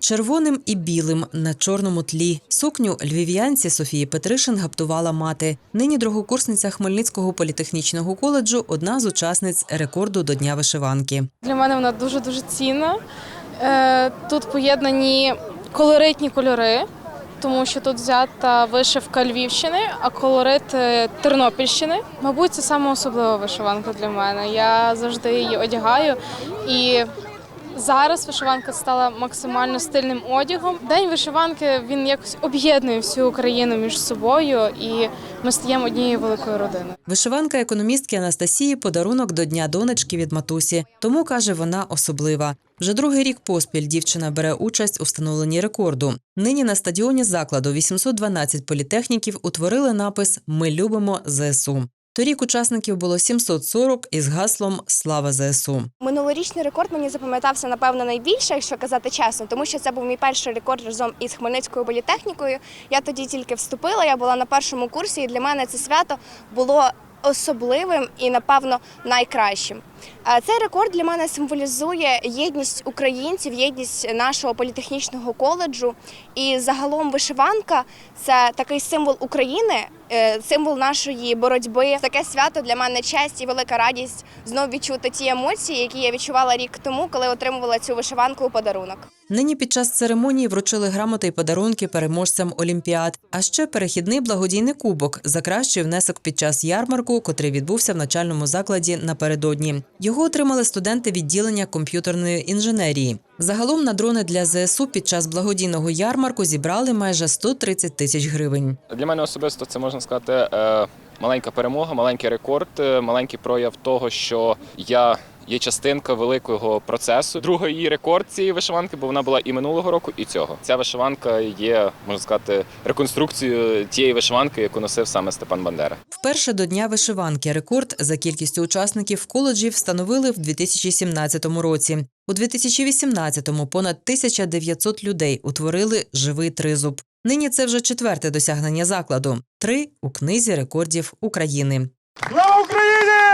Червоним і білим на чорному тлі сукню львів'янці Софії Петришин гаптувала мати. Нині другокурсниця Хмельницького політехнічного коледжу одна з учасниць рекорду до Дня вишиванки. Для мене вона дуже дуже цінна. Е, Тут поєднані колоритні кольори, тому що тут взята вишивка Львівщини, а колорит е, Тернопільщини. Мабуть, це саме особлива вишиванка для мене. Я завжди її одягаю і. Зараз вишиванка стала максимально стильним одягом. День вишиванки він якось об'єднує всю Україну між собою, і ми стаємо однією великою родиною. Вишиванка економістки Анастасії подарунок до Дня донечки від матусі. Тому каже, вона особлива. Вже другий рік поспіль дівчина бере участь у встановленні рекорду. Нині на стадіоні закладу 812 політехніків утворили напис Ми любимо ЗСУ. Торік учасників було 740 із гаслом Слава ЗСУ. Минулорічний рекорд мені запам'ятався напевно найбільше, якщо казати чесно, тому що це був мій перший рекорд разом із Хмельницькою політехнікою. Я тоді тільки вступила, я була на першому курсі, і для мене це свято було особливим і, напевно, найкращим. Цей рекорд для мене символізує єдність українців, єдність нашого політехнічного коледжу. І загалом вишиванка це такий символ України, е, символ нашої боротьби. Таке свято для мене честь і велика радість знову відчути ті емоції, які я відчувала рік тому, коли отримувала цю вишиванку у подарунок. Нині під час церемонії вручили грамоти й подарунки переможцям олімпіад, а ще перехідний благодійний кубок за кращий внесок під час ярмарку, котрий відбувся в начальному закладі напередодні. Його отримали студенти відділення комп'ютерної інженерії. Загалом на дрони для ЗСУ під час благодійного ярмарку зібрали майже 130 тисяч гривень. Для мене особисто це можна сказати е, маленька перемога, маленький рекорд, е, маленький прояв того, що я є частинка великого процесу. Другий її рекорд цієї вишиванки, бо вона була і минулого року, і цього. Ця вишиванка є, можна сказати, реконструкцією тієї вишиванки, яку носив саме Степан Бандера. Вперше до Дня вишиванки рекорд за кількістю учасників коледжів встановили в 2017 році. У 2018-му понад 1900 людей утворили живий тризуб. Нині це вже четверте досягнення закладу. Три у книзі рекордів України. Слава Україні!